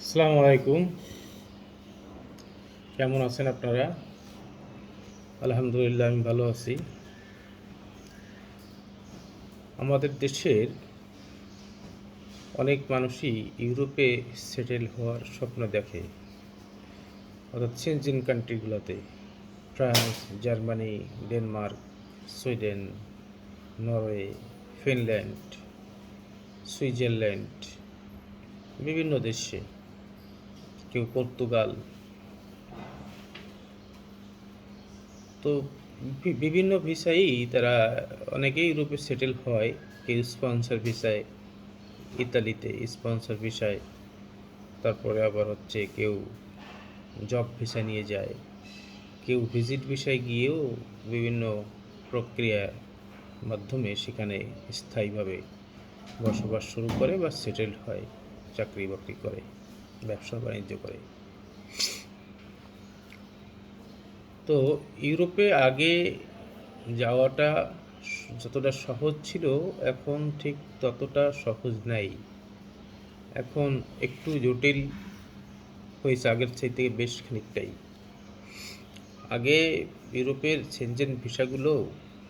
আসসালামু আলাইকুম। কেমন আছেন আপনারা? আলহামদুলিল্লাহ, আমি ভালো আছি। আমাদের দেশের অনেক মানুষই ইউরোপে সেটেল হওয়ার স্বপ্ন দেখে, অর্থাৎ Schengen কান্ট্রিগুলোতে France, Germany, Denmark, Sweden, Norway, Finland, Switzerland, বিভিন্ন দেশে। কেউ পর্তুগাল। তো বিভিন্ন ভিসাই তারা অনেকেই ইউরোপে সেটেল হয় কেউ স্পন্সর ভিসায়, ইতালিতে স্পন্সর ভিসায়, তারপরে আবার হচ্ছে কেউ জব ভিসা নিয়ে যায়। কেউ ভিজিট ভিসায় গিয়েও বিভিন্ন প্রক্রিয়ার মাধ্যমে সেখানে স্থায়ীভাবে বসবাস শুরু করে বা সেটেল হয় চাকরি বাকরি করে। ব্যবসা বাণিজ্য করে। তো ইউরোপে আগে যাওয়াটা যতটা সহজ ছিল, এখন ঠিক ততটা সহজ নাই। এখন একটু জটিল হয়েছে আগের থেকে বেশ খানিকটাই। আগে ইউরোপের সেনজেন ভিসাগুলো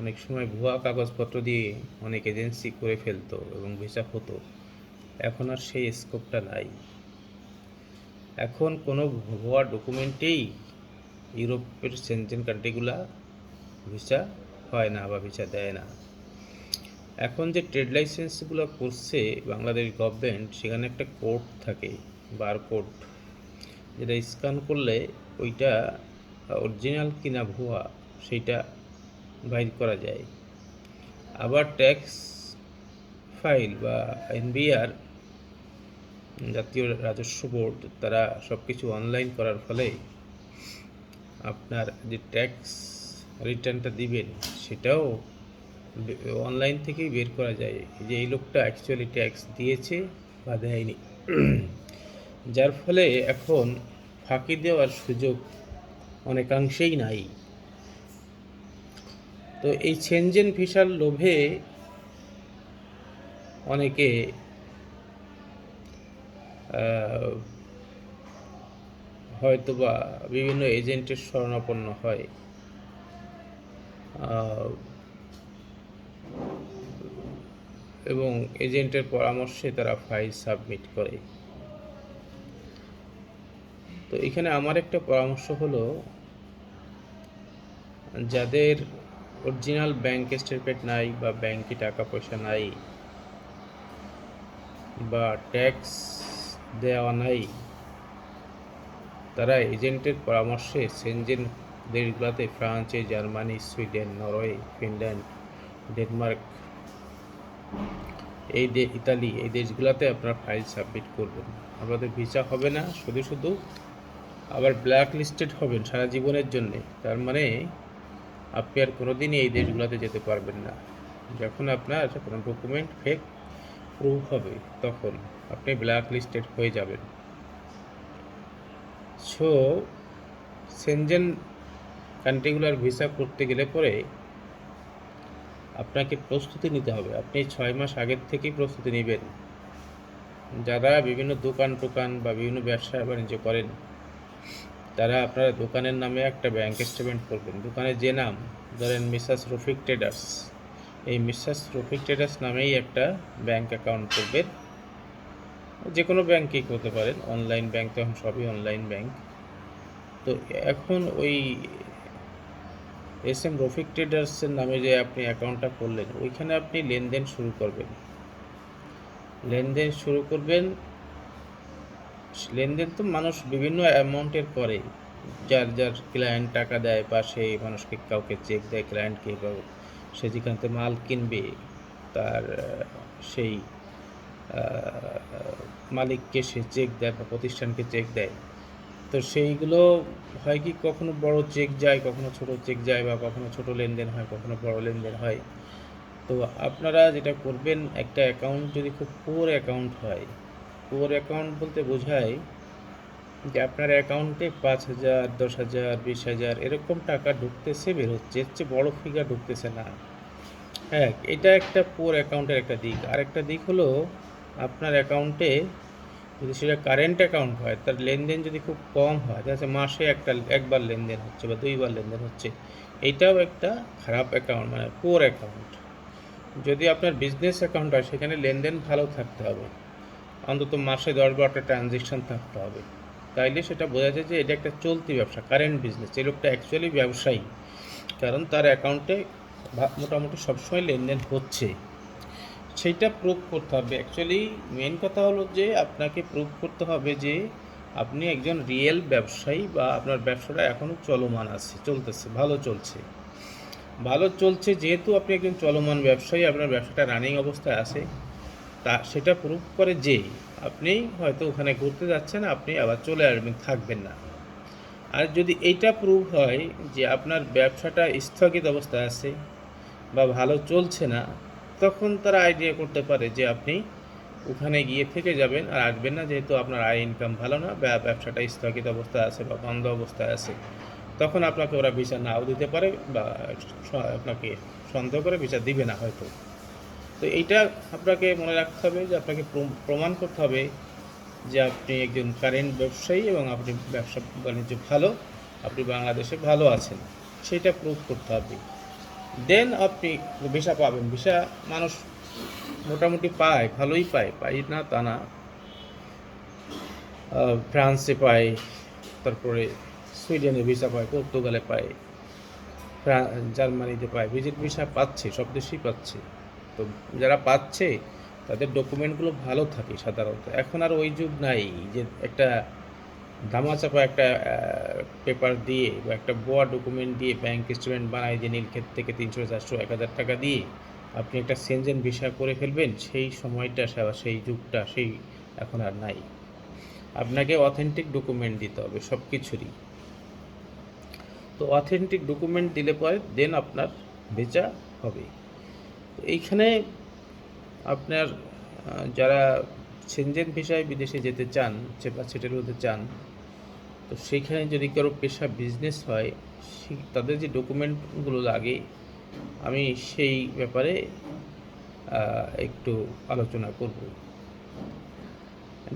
অনেক সময় ভুয়া কাগজপত্র দিয়ে অনেক এজেন্সি করে ফেলতো এবং ভিসা হতো। এখন আর সেই স্কোপটা নাই। এখন কোনো ভুয়া ডকুমেন্টেই ইউরোপের সেনজেন কান্ট্রিগুলা ভিসা হয় না বা ভিসা দেয় না। এখন যে ট্রেড লাইসেন্সগুলো করছে বাংলাদেশ গভর্নমেন্ট সেখানে একটা কোড থাকে বার কোড যেটা স্ক্যান করলে ওইটা অরিজিনাল কিনা ভুয়া সেইটা বাইর করা যায়। আবার ট্যাক্স ফাইল বা এনবিআর জাতীয় রাজস্ব বোর্ড, তারা সব কিছু অনলাইন করার ফলে আপনার যে ট্যাক্স রিটার্নটা দিবেন, সেটাও অনলাইন থেকেই বের করা যায়। যে এই লোকটা অ্যাকচুয়ালি ট্যাক্স দিয়েছে বা দেয়নি। যার ফলে এখন ফাঁকি দেওয়ার সুযোগ অনেকাংশেই নাই। তো এই সেনজেন ভিসার লোভে অনেকে হয়তোবা বিভিন্ন এজেন্টের শরণাপন্ন হয়। এবং এজেন্টের পরামর্শে তারা ফাইল সাবমিট করে। তো এখানে আমার একটা পরামর্শ হলো, যাদের অরিজিনাল ব্যাংক স্টেটমেন্ট নাই বা ব্যাংকে টাকা পয়সা নাই বা ট্যাক্স দেওয়া নাই। তারা এজেন্টের পরামর্শে সেনজেন দেশগুলোতে ফ্রান্সে, Germany, Sweden, Norway, Finland, Denmark, এই ইতালি, এই দেশগুলোতে আপনার ফাইল সাবমিট করবেন। আপনাদের ভিসা হবে না, শুধু শুধু আবার ব্ল্যাক লিস্টেড হবেন সারা জীবনের জন্যে। তার মানে আপনি আর কোনোদিনই এই দেশগুলোতে যেতে পারবেন না। যখন আপনার কোনো ডকুমেন্ট ফেক প্রুফ হবে তখন আপনি ব্ল্যাক লিস্টেড হয়ে যাবেন। সো সেনজেন কান্ট্রিগুলার ভিসা করতে গেলে পরে আপনাকে প্রস্তুতি নিতে হবে। আপনি ছয় মাস আগের থেকেই প্রস্তুতি নেবেন। যারা বিভিন্ন দোকান টোকান বা বিভিন্ন ব্যবসা বাণিজ্য করেন, তারা আপনারা দোকানের নামে একটা ব্যাংক স্টেটমেন্ট করবেন। দোকানের যে নাম, ধরেন মিসাস রফিক ট্রেডার্স এই মিসাস রফিক ট্রেডার্স নামেই একটা ব্যাংক অ্যাকাউন্ট করবেন যে কোনো ব্যাংকেই করতে পারেন অনলাইন ব্যাংক তো এখন সবই অনলাইন ব্যাংক তো এখন ওই এস এম রফিক ট্রেডার্সের নামে যে আপনি অ্যাকাউন্টটা করলেন, ওইখানে আপনি লেনদেন শুরু করবেন। লেনদেন শুরু করবেন, লেনদেন তো মানুষ বিভিন্ন অ্যামাউন্টের করে। যার যার ক্লায়েন্ট টাকা দেয় বা সেই মানুষকে, কাউকে চেক দেয় ক্লায়েন্টকে সে যেখান থেকে মাল কিনবে, তার সেই মালিককে সে চেক দেয় বা প্রতিষ্ঠানকে চেক দেয়। তো সেইগুলো হয় কি, কখনো বড় চেক যায়, কখনো ছোট চেক যায় বা কখনো ছোট লেনদেন হয়, কখনো বড় লেনদেন হয়। তো আপনারা যেটা করবেন, একটা অ্যাকাউন্ট যদি খুব পুয়ার অ্যাকাউন্ট হয় পুয়ার অ্যাকাউন্ট বলতে বোঝায় যে আপনার অ্যাকাউন্টে পাঁচ হাজার, দশ হাজার, বিশ হাজার এরকম টাকা ঢুকতেছে বের হচ্ছে, এর চেয়ে বড় ফিগার ঢুকতেছে না। হ্যাঁ এটা একটা পুয়ার অ্যাকাউন্টের একটা দিক। আর একটা দিক হলো আপনার অ্যাকাউন্টে যদি সেটা কারেন্ট অ্যাকাউন্ট হয়, তার লেনদেন যদি খুব কম হয়, দেখা মাসে একটা, একবার লেনদেন হচ্ছে বা দুইবার লেনদেন হচ্ছে এইটাও একটা খারাপ অ্যাকাউন্ট মানে পোর অ্যাকাউন্ট যদি আপনার বিজনেস অ্যাকাউন্ট হয়, সেখানে লেনদেন ভালো থাকতে হবে। অন্তত মাসে দশ বারোটা ট্রানজেকশন থাকতে হবে। তাইলে সেটা বোঝা যায় যে এটা একটা চলতি ব্যবসা কারেন্ট বিজনেস এই লোকটা অ্যাকচুয়ালি ব্যবসায়ী। কারণ তার অ্যাকাউন্টে মোটামুটি সবসময় লেনদেন হচ্ছে। সেইটা প্রুভ করতে হবে। অ্যাকচুয়ালি মেন কথা হলো যে আপনাকে প্রুভ করতে হবে যে আপনি একজন রিয়েল ব্যবসায়ী বা আপনার ব্যবসাটা এখনও চলমান আছে, চলতেছে, ভালো চলছে। ভালো চলছে যেহেতু আপনি একজন চলমান ব্যবসায়ী, আপনার ব্যবসাটা রানিং অবস্থায় আছে। তা সেটা প্রুভ করে যে আপনি হয়তো ওখানে ঘুরতে যাচ্ছেন, আপনি আবার চলে আসবেন, থাকবেন না। আর যদি এইটা প্রুভ হয় যে আপনার ব্যবসাটা স্থগিত অবস্থায় আছে বা ভালো চলছে না, তখন তারা আইডিয়া করতে পারে যে আপনি ওখানে গিয়ে থেকে যাবেন আর আসবেন না, যেহেতু আপনার আয় ইনকাম ভালো না বা ব্যবসাটা স্থগিত অবস্থায় আছে বা বন্ধ অবস্থায় আছে, তখন আপনাকে ওরা ভিসা নাও দিতে পারে বা আপনাকে সন্দেহ করে ভিসা দিবে না হয়তো। তো এইটা আপনাকে মনে রাখতে হবে যে আপনাকে প্রম- প্রমাণ করতে হবে যে আপনি একজন কারেন্ট ব্যবসায়ী এবং আপনি ব্যবসা বাণিজ্য ভালো, আপনি বাংলাদেশে ভালো আছেন। সেটা প্রুভ করতে হবে। দেন আপনি ভিসা পাবেন। ভিসা মানুষ মোটামুটি পায়, ভালোই পায়। পাই না, তা না। ফ্রান্সে পায়, তারপরে সুইডেনে ভিসা পায়, পর্তুগালে পায় জার্মানিতে পায়। ভিজিট ভিসা পাচ্ছে, সব দেশেই পাচ্ছে। তো যারা পাচ্ছে, তাদের ডকুমেন্টগুলো ভালো থাকে সাধারণত। এখন আর ওই যুগ নাই যে একটা ধামাচাপা একটা পেপার দিয়ে বা একটা বোয়া ডকুমেন্ট দিয়ে ব্যাংক স্টেটমেন্ট বানাই দিয়ে নীলক্ষেত থেকে তিনশো, চারশো, এক হাজার টাকা দিয়ে আপনি একটা সেনজেন ভিসা করে ফেলবেন, সেই সময়টা সেই যুগটা সেই এখন আর নাই। আপনাকে অথেন্টিক ডকুমেন্ট দিতে হবে সব কিছুরই তো অথেন্টিক ডকুমেন্ট দিলে পরে দেন আপনার ভিসা হবে। এইখানে আপনার যারা সেনজেন ভিসায় বিদেশে যেতে চান বা সেটেল হতে চান, তো সেইখানে যদি কারও পেশা বিজনেস হয়, সে- তাদের যে ডকুমেন্টগুলো লাগে, আমি সেই ব্যাপারে একটু আলোচনা করব।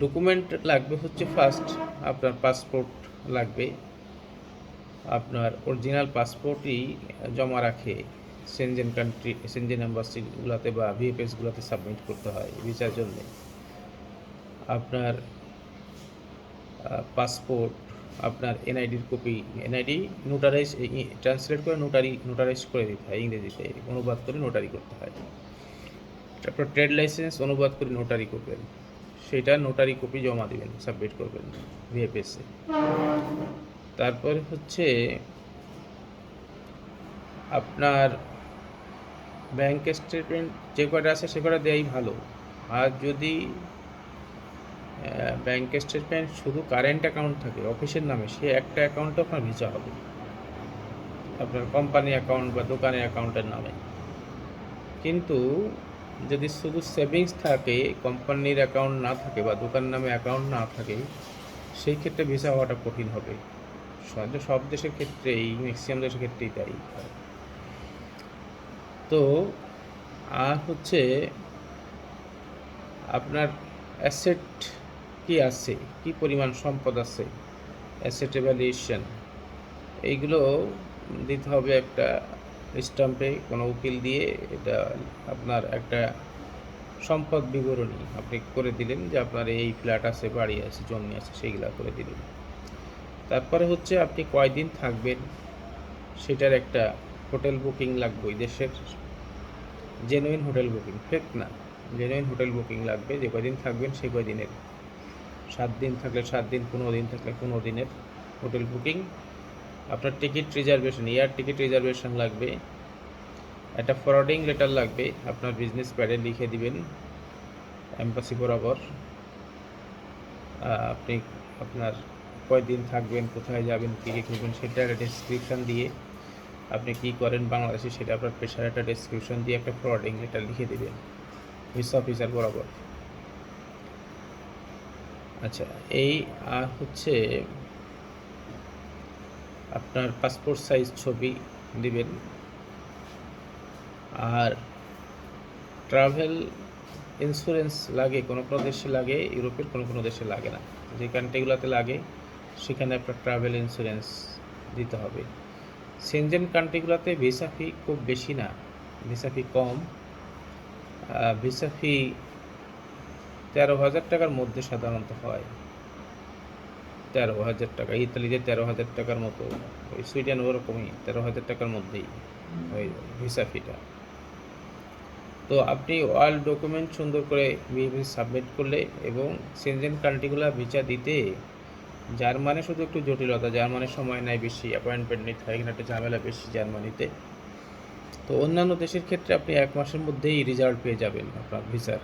ডকুমেন্ট লাগবে হচ্ছে ফার্স্ট আপনার পাসপোর্ট লাগবে। আপনার অরিজিনাল পাসপোর্টই জমা রাখে। সেনজেন কান্ট্রি সেনজেন এম্বাসিগুলোতে বা ভিএফএসগুলোতে সাবমিট করতে হয় ভিসার জন্য। আপনার পাসপোর্ট আপনার এনআইডির কপি এনআইডি নোটারাইজ ট্রান্সলেট করে নোটারি নোটারাইজ করে দিতে হয় ইংরেজিতে। অনুবাদ করে নোটারি করতে হয়। তারপর ট্রেড লাইসেন্স অনুবাদ করে নোটারি করবেন। সেটা নোটারি কপি জমা দিবেন সাবমিট করবেন ভিএফএসে তারপর হচ্ছে আপনার ব্যাংক স্টেটমেন্ট যে কটা আছে সে কটা দেওয়াই ভালো। আর যদি ব্যাংক স্টেটমেন্ট শুধু কারেন্ট অ্যাকাউন্ট থাকে, অফিসের নামে, সে একটা অ্যাকাউন্টে আপনার ভিসা হবে। আপনার কোম্পানি অ্যাকাউন্ট বা দোকানের অ্যাকাউন্টের নামে। কিন্তু যদি শুধু সেভিংস থাকে কোম্পানির অ্যাকাউন্ট না থাকে বা দোকানের নামে অ্যাকাউন্ট না থাকে, সেই ক্ষেত্রে ভিসা হওয়াটা কঠিন হবে। সব দেশের ক্ষেত্রেই ম্যাক্সিমাম দেশের ক্ষেত্রেই তাই। তো আর হচ্ছে আপনার অ্যাসেট কি আছে? কি পরিমাণ সম্পদ আছে? Asset evaluation. এইগুলো দিতে হবে একটা স্টাম্পে কোনো উকিল দিয়ে। এটা আপনার একটা সম্পদ বিবরণী আপনি করে দিলেন যে আপনার এই ফ্ল্যাট আছে, বাড়ি আছে, জমি আছে, সেইগুলা করে দিলেন। তারপরে হচ্ছে আপনি কয়দিন থাকবেন? সেটার একটা হোটেল বুকিং লাগবে দেশের। জেনুইন হোটেল বুকিং ফেক না? জেনুইন হোটেল বুকিং লাগবে, যে কয়দিন থাকবেন সেই কয়দিনের। সাত দিন থাকলে সাত দিন, পনেরো দিন থাকলে পনেরো দিনের হোটেল বুকিং। আপনার ticket reservation, air ticket reservation লাগবে। একটা ফরওয়ার্ডিং লেটার লাগবে, আপনার বিজনেস প্যাডে লিখে দিবেন এম্বাসি বরাবর। আপনি আপনার কয়দিন থাকবেন, কোথায় যাবেন, কী কী করবেন সেটা একটা ডেসক্রিপশন দিয়ে আপনি কী করেন বাংলাদেশে, সেটা আপনার পেশার একটা ডেসক্রিপশন দিয়ে একটা ফরওয়ার্ডিং লেটার লিখে দেবেন। ভিসা অফিসার বরাবর। আচ্ছা এই আর হচ্ছে আপনার পাসপোর্ট সাইজ ছবি দিবেন। আর ট্রাভেল ইন্স্যুরেন্স লাগে, কোনো কোনো দেশে লাগে, ইউরোপের কোনো কোনো দেশে লাগে না। যে কান্ট্রিগুলোতে লাগে, সেখানে আপনার ট্রাভেল ইন্স্যুরেন্স দিতে হবে। সেনজেন কান্ট্রিগুলোতে ভিসা ফি খুব বেশি না, ভিসা ফি কম। ভিসা ফি তেরো হাজার টাকার মধ্যে সাধারণত হয়। তেরো হাজার টাকা, ইতালিতে তেরো হাজার টাকার মতো ওই সুইডেন ওরকমই, তেরো হাজার টাকার মধ্যেই ওই ভিসা ফিটা। তো আপনি অল ডকুমেন্ট সুন্দর করে সাবমিট করলে এবং সেনজেন কান্ট্রিগুলো ভিসা দিতে জার্মানি শুধু একটু জটিলতা, জার্মানির সময় নেয় বেশি অ্যাপয়েন্টমেন্ট নিতে হয়, এখানে একটা ঝামেলা বেশি জার্মানিতে। তো অন্যান্য দেশের ক্ষেত্রে আপনি এক মাসের মধ্যেই রেজাল্ট পেয়ে যাবেন আপনার ভিসার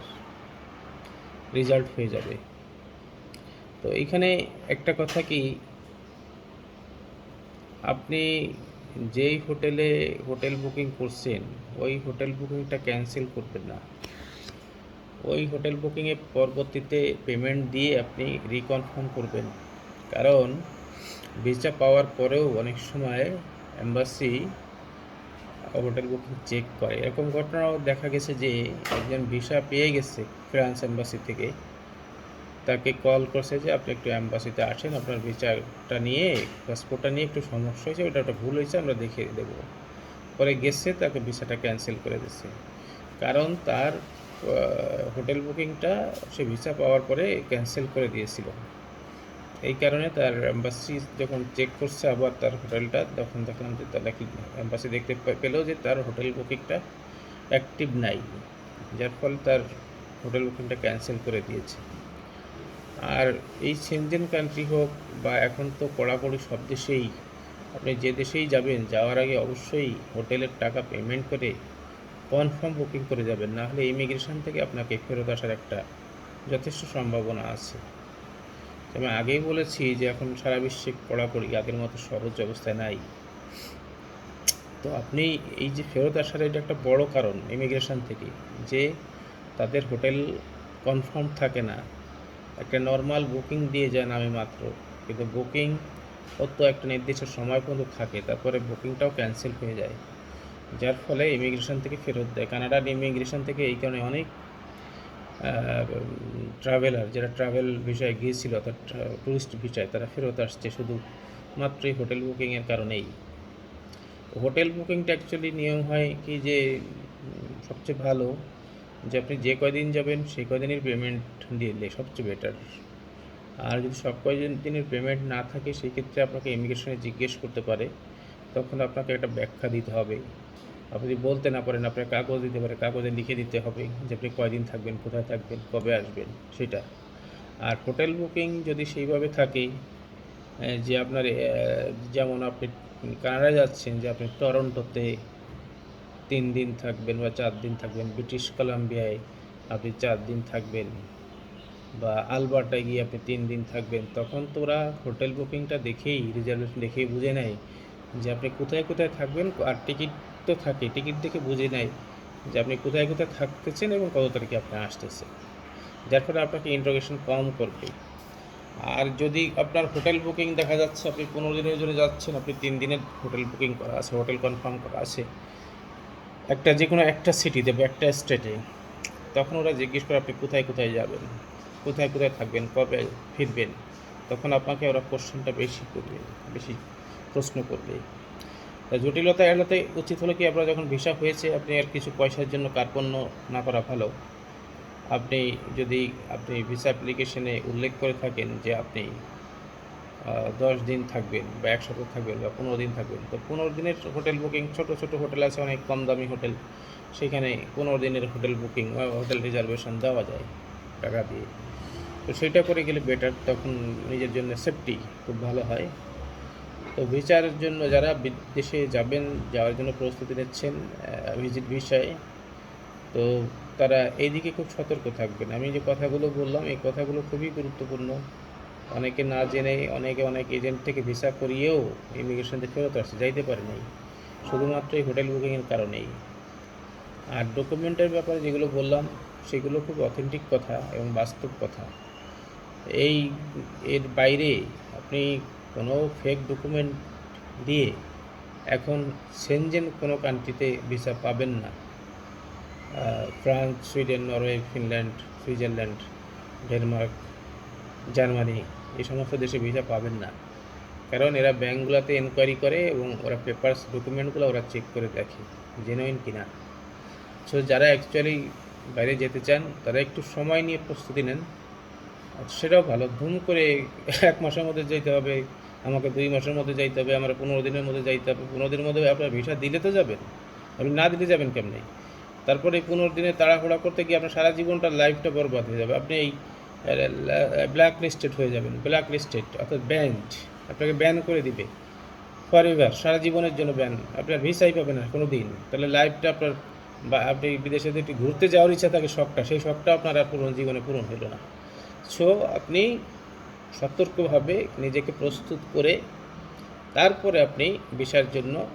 রেজাল্ট হয়ে যাবে। তো এখানে একটা কথা কি, আপনি যেই হোটেলে হোটেল বুকিং করছেন, ওই হোটেল বুকিংটা ক্যান্সেল করবেন না। ওই হোটেল বুকিংয়ে পরবর্তীতে পেমেন্ট দিয়ে আপনি রিকনফার্ম করবেন। কারণ ভিসা পাওয়ার পরেও অনেক সময় এম্বাসি হোটেল বুকিং চেক করে। এরকম ঘটনাও দেখা গেছে যে একজন ভিসা পেয়ে গেছে ফ্রান্স এম্বাসি থেকে। তাকে কল করছে যে আপনি একটু অ্যাম্বাসিতে আসেন, আপনার ভিসাটা নিয়ে পাসপোর্টটা নিয়ে একটু সমস্যা হয়েছে, ওটা একটা ভুল হয়েছে, আমরা দেখে দেবো। পরে গেছে, তাকে ভিসাটা ক্যান্সেল করে দিচ্ছে কারণ তার হোটেল বুকিংটা সে ভিসা পাওয়ার পরে ক্যান্সেল করে দিয়েছিল। এই কারণে তার অ্যাম্বাসি যখন চেক করছে আবার তার হোটেলটা তখন দেখলাম যে তার অ্যাম্বাসি দেখতে পেলেও যে তার হোটেল বুকিংটা অ্যাক্টিভ নাই। যার ফলে তার হোটেল বুকিংটা ক্যান্সেল করে দিয়েছে। আর এই সেনজেন কান্ট্রি হোক বা এখন তো কড়াকড়ি সব দেশেই, আপনি যে দেশেই যাবেন, যাওয়ার আগে অবশ্যই হোটেলের টাকা পেমেন্ট করে কনফার্ম বুকিং করে যাবেন। না হলে ইমিগ্রেশন থেকে আপনাকে ফেরত আসার একটা যথেষ্ট সম্ভাবনা আছে। আমি আগেই বলেছি যে এখন সারা বিশ্বে কড়াকড়ি আগের মতো সহজ অবস্থায় নাই। তো আপনি এই যে ফেরত আসার এটা একটা বড় কারণ ইমিগ্রেশন থেকে, যে তাদের হোটেল কনফার্ম থাকে না। একটা নর্মাল বুকিং দিয়ে যায় আমি মাত্র, কিন্তু বুকিং তো একটা নির্দিষ্ট সময় পর্যন্ত থাকে, তারপরে বুকিংটাও ক্যান্সেল হয়ে যায়। যার ফলে ইমিগ্রেশন থেকে ফেরত দেয়। কানাডার ইমিগ্রেশন থেকে এই কারণে অনেক ট্রাভেলার যারা ট্রাভেল ভিসায় গিয়েছিল, অর্থাৎ ট্যুরিস্ট ভিসায় তারা ফেরত আসছে শুধু মাত্রই হোটেল বুকিংয়ের কারণেই। হোটেল বুকিংটা অ্যাকচুয়ালি নিয়ম হয় কি যে সবচেয়ে ভালো যে আপনি যে কয়দিন যাবেন, সেই কয়দিনের পেমেন্ট দিলে সবচেয়ে বেটার আর যদি সব কয়দিন দিনের পেমেন্ট না থাকে, সেই ক্ষেত্রে আপনাকে ইমিগ্রেশনে জিজ্ঞেস করতে পারে। তখন আপনাকে একটা ব্যাখ্যা দিতে হবে। আপনি যদি বলতে না পারেন, আপনার কাগজ দিতে পারে কাগজে লিখে দিতে হবে যে আপনি কয়দিন থাকবেন, কোথায় থাকবেন, কবে আসবেন, সেটা। আর হোটেল বুকিং যদি সেইভাবে থাকে যে আপনার যেমন আপনি কানাডা যাচ্ছেন, যে আপনি টরন্টোতে তিন দিন থাকবেন বা চার দিন থাকবেন, ব্রিটিশ কলাম্বিয়ায় আপনি চার দিন থাকবেন বা আলবার্টায় গিয়ে আপনি তিন দিন থাকবেন, তখন তোরা হোটেল বুকিংটা দেখেই, রিজার্ভেশন দেখেই বুঝে নেয় যে আপনি কোথায় কোথায় থাকবেন আর টিকিট তো থাকে টিকিট দেখে বুঝে নেয় যে আপনি কোথায় কোথায় থাকতেছেন এবং কত তারিখে আপনি আসতেছেন। যার ফলে আপনাকে ইন্ট্রোগেশন কম করবে। আর যদি আপনার হোটেল বুকিং দেখা যাচ্ছে, আপনি পনেরো দিনের জন্য যাচ্ছেন, আপনি তিন দিনের হোটেল বুকিং করা আছে হোটেল কনফার্ম করা আছে। একটা যে কোনো একটা সিটিতে বা একটা স্টেটে তখন ওরা জিজ্ঞেস করে আপনি কোথায় কোথায় যাবেন, কোথায় কোথায় থাকবেন, কবে ফিরবেন, তখন আপনাকে ওরা কোশ্চেনটা বেশি করবে, বেশি প্রশ্ন করবে। জটিলতা এড়াতে উচিত হলো কি আপনার যখন ভিসা হয়েছে, আপনি আর কিছু পয়সার জন্য কার্পণ্য না করা ভালো। আপনি যদি আপনি ভিসা অ্যাপ্লিকেশনে উল্লেখ করে থাকেন যে আপনি দশ দিন থাকবেন বা এক সপ্তাহ থাকবেন বা পনেরো দিন থাকবেন, তো পনেরো দিনের হোটেল বুকিং, ছোট ছোট হোটেল আছে, অনেক কম দামি হোটেল, সেখানে পনেরো দিনের হোটেল বুকিং বা হোটেল রিজার্ভেশন দেওয়া যায় টাকা দিয়ে। তো সেটা করে গেলে বেটার তখন নিজের জন্য সেফটি খুব ভালো হয়। তো ভিসার জন্য যারা বিদেশে যাবেন, যাওয়ার জন্য প্রস্তুতি নিচ্ছেন ভিজিট ভিসায় তো তারা এইদিকে খুব সতর্ক থাকবেন। আমি যে কথাগুলো বললাম, এই কথাগুলো খুবই গুরুত্বপূর্ণ। অনেকে না জেনে অনেকে অনেক এজেন্ট থেকে ভিসা করিয়েও ইমিগ্রেশনতে ফেরত আসছে যাইতে পারে নাই। শুধুমাত্র এই হোটেল বুকিংয়ের কারণেই। আর ডকুমেন্টের ব্যাপারে যেগুলো বললাম, সেগুলো খুব অথেন্টিক কথা এবং বাস্তব কথা। এই এর বাইরে আপনি কোনো ফেক ডকুমেন্ট দিয়ে এখন সেনজেন কোনো কান্ট্রিতে ভিসা পাবেন না। France Sweden Norway Finland Switzerland Denmark Germany এই সমস্ত দেশে ভিসা পাবেন না। কারণ এরা ব্যাঙ্কগুলোতে এনকোয়ারি করে এবং ওরা পেপারস ডকুমেন্টগুলো ওরা চেক করে দেখে জেনুইন কিনা। সো যারা অ্যাকচুয়ালি বাইরে যেতে চান, তারা একটু সময় নিয়ে প্রস্তুতি নেন। সেটাও ভালো। ধুম করে এক মাসের মধ্যে যেতে হবে। আমাকে দুই মাসের মধ্যে যাইতে হবে, আমার পনেরো দিনের মধ্যে যাইতে হবে। পনেরো দিনের মধ্যে আপনার ভিসা দিলে তো যাবেন। আপনি না দিলে যাবেন কেমনি? তারপরে পনেরো দিনে তাড়াহুড়া করতে গিয়ে আপনার সারা জীবনটা লাইফটা বরবাদ হয়ে যাবে। আপনি এই ব্ল্যাক লিস্টেড হয়ে যাবেন ব্ল্যাক লিস্টেড অর্থাৎ ব্যান্ড আপনাকে ব্যান করে দিবে। ফর এভার সারা জীবনের জন্য ব্যান আপনার ভিসাই পাবেন না কোনো দিন তাহলে লাইফটা আপনার, বা আপনি বিদেশে একটু ঘুরতে যাওয়ার ইচ্ছা থাকে শখটা, সেই শখটা আপনার আর পূরণ জীবনে পূরণ হলো না। সো আপনি সতর্কভাবে নিজেকে প্রস্তুত করে তারপরে আপনি ভিসার জন্য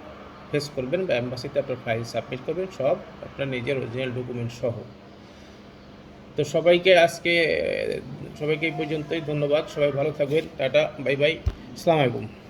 ফেস করবেন বা অ্যাম্বাসিতে আপনার ফাইল সাবমিট করবেন, সব আপনার নিজের অরিজিনাল ডকুমেন্ট সহ। তো সবাইকে আজকে, সবাইকে এই পর্যন্তই, ধন্যবাদ, সবাই ভালো থাকবেন, টাটা বাই বাই আলাইকুম।